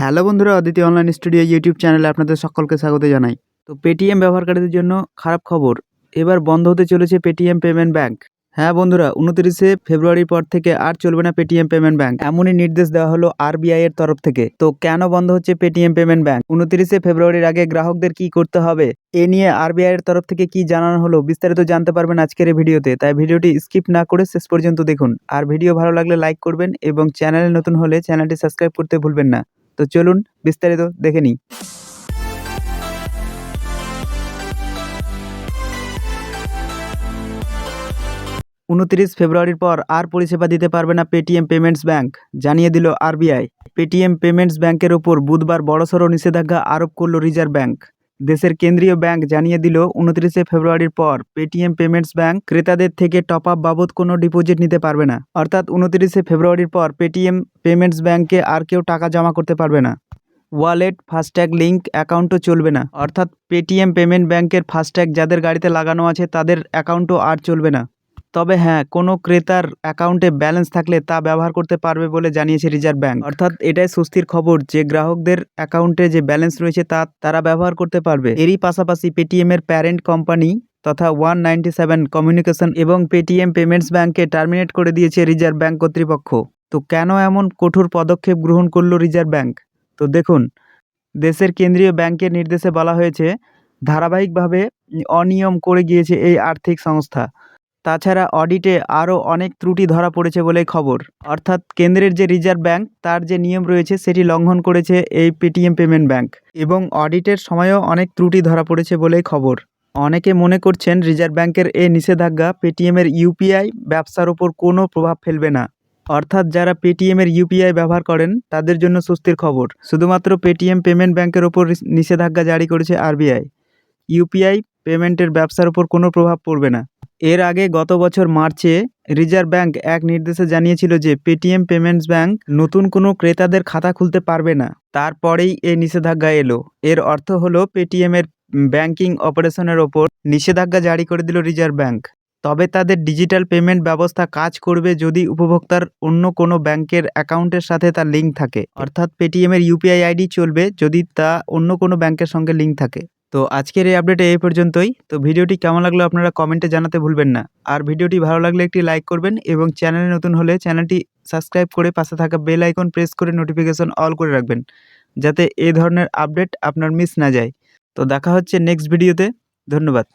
Hello বন্ধুরা, Aditi online studio YouTube চ্যানেলে আপনাদের সকলকে স্বাগত জানাই। তো পেটিএম ব্যবহারকারীদের জন্য খারাপ খবর, এবার বন্ধ হতে চলেছে পেটিএম পেমেন্ট ব্যাংক হ্যাঁ বন্ধুরা, উনত্রিশে ফেব্রুয়ারির পর থেকে আর চলবে না পেটিএম পেমেন্ট ব্যাংক এমনই নির্দেশ দেওয়া হলো আরবিআই এর তরফ থেকে। তো কেন বন্ধ হচ্ছে পেটিএম পেমেন্ট ব্যাংক উনত্রিশে ফেব্রুয়ারির আগে গ্রাহকদের কি করতে হবে? এ নিয়ে আরবিআই এর তরফ থেকে কি জানানো হলো বিস্তারিত জানতে পারবেন আজকের এই ভিডিওতে, তাই ভিডিওটি স্কিপ না করে শেষ পর্যন্ত দেখুন। আর ভিডিও ভালো লাগলে লাইক করবেন এবং চ্যানেলে নতুন হলে চ্যানেলটি সাবস্ক্রাইব করতে ভুলবেন না। তো চলুন বিস্তারিত দেখে নিই। উনত্রিশ ফেব্রুয়ারির পর আর পরিষেবা দিতে পারবে না পেটিএম পেমেন্টস ব্যাংক জানিয়ে দিল আরবিআই পেটিএম পেমেন্টস ব্যাংকের ওপর বুধবার বড়সড় নিষেধাজ্ঞা আরোপ করল রিজার্ভ ব্যাংক দেশের কেন্দ্রীয় ব্যাংক জানিয়ে দিল, উনত্রিশে ফেব্রুয়ারির পর পেটিএম পেমেন্টস ব্যাংক ক্রেতাদের থেকে টপ আপ বাবদ কোনো ডিপোজিট নিতে পারবে না। অর্থাৎ উনত্রিশে ফেব্রুয়ারির পর পেটিএম পেমেন্টস ব্যাংকে আর কেউ টাকা জমা করতে পারবে না। ওয়ালেট, ফাস্ট্যাগ লিঙ্ক অ্যাকাউন্টও চলবে না। অর্থাৎ পেটিএম পেমেন্ট ব্যাংকের ফাস্ট্যাগ যাদের গাড়িতে লাগানো আছে তাদের অ্যাকাউন্টও আর চলবে না। তবে হ্যাঁ কোনো ক্রেতার অ্যাকাউন্টে ব্যালেন্স থাকলে তা ব্যবহার করতে পারবে বলে জানিয়েছে রিজার্ভ ব্যাংক। অর্থাৎ এটাই স্বস্তির খবর যে গ্রাহকদের অ্যাকাউন্টে যে ব্যালেন্স রয়েছে তা তারা ব্যবহার করতে পারবে। এরই পাশাপাশি পেটিএম এর প্যারেন্ট কোম্পানি তথা ওয়ান নাইনটি সেভেন কমিউনিকেশন এবং পেটিএম পেমেন্টস ব্যাংকে টার্মিনেট করে দিয়েছে রিজার্ভ ব্যাংক কর্তৃপক্ষ। তো কেন এমন কঠোর পদক্ষেপ গ্রহণ করল রিজার্ভ ব্যাংক? তো দেখুন, দেশের কেন্দ্রীয় ব্যাংকের নির্দেশে বলা হয়েছে, ধারাবাহিকভাবে অনিয়ম করে গিয়েছে এই আর্থিক সংস্থা। তাছাড়া অডিটে আরও অনেক ত্রুটি ধরা পড়েছে বলেই খবর। অর্থাৎ কেন্দ্রের যে রিজার্ভ ব্যাংক, তার যে নিয়ম রয়েছে, সেটি লঙ্ঘন করেছে এই পেটিএম পেমেন্ট ব্যাংক। এবং অডিটের সময়ও অনেক ত্রুটি ধরা পড়েছে বলেই খবর। অনেকে মনে করছেন রিজার্ভ ব্যাংকের এই নিষেধাজ্ঞা পেটিএমের ইউপিআই ব্যবসার ওপর কোনো প্রভাব ফেলবে না। অর্থাৎ যারা পেটিএমের ইউপিআই ব্যবহার করেন, তাদের জন্য স্বস্তির খবর। শুধুমাত্র পেটিএম পেমেন্ট ব্যাংকের ওপর নিষেধাজ্ঞা জারি করেছে আরবিআই। ইউপিআই পেমেন্টের ব্যবসার ওপর কোনো প্রভাব পড়বে না। এর আগে গত বছর মার্চে রিজার্ভ ব্যাংক এক নির্দেশে জানিয়েছিল যে পেটিএম পেমেন্টস ব্যাংক নতুন কোনো ক্রেতাদের খাতা খুলতে পারবে না। তারপরেই এই নিষেধাজ্ঞা এলো। এর অর্থ হলো পেটিএমের ব্যাংকিং অপারেশনের ওপর নিষেধাজ্ঞা জারি করে দিল রিজার্ভ ব্যাংক। তবে তাদের ডিজিটাল পেমেন্ট ব্যবস্থা কাজ করবে যদি উপভোক্তার অন্য কোনো ব্যাংকের অ্যাকাউন্টের সাথে তার লিঙ্ক থাকে। অর্থাৎ পেটিএমের ইউপিআই আইডি চলবে যদি তা অন্য কোনো ব্যাংকের সঙ্গে লিঙ্ক থাকে। তো আজকের এই আপডেটে এই পর্যন্তই। তো ভিডিওটি কেমন লাগল আপনারা কমেন্টে জানাতে ভুলবেন না। আর ভিডিওটি ভালো লাগলে একটি লাইক করবেন এবং চ্যানেলে নতুন হলে চ্যানেলটি সাবস্ক্রাইব করে পাশে থাকা বেল আইকন প্রেস করে নোটিফিকেশন অল করে রাখবেন, যাতে এই ধরনের আপডেট আপনার মিস না যায়। তো দেখা হচ্ছে নেক্সট ভিডিওতে ধন্যবাদ।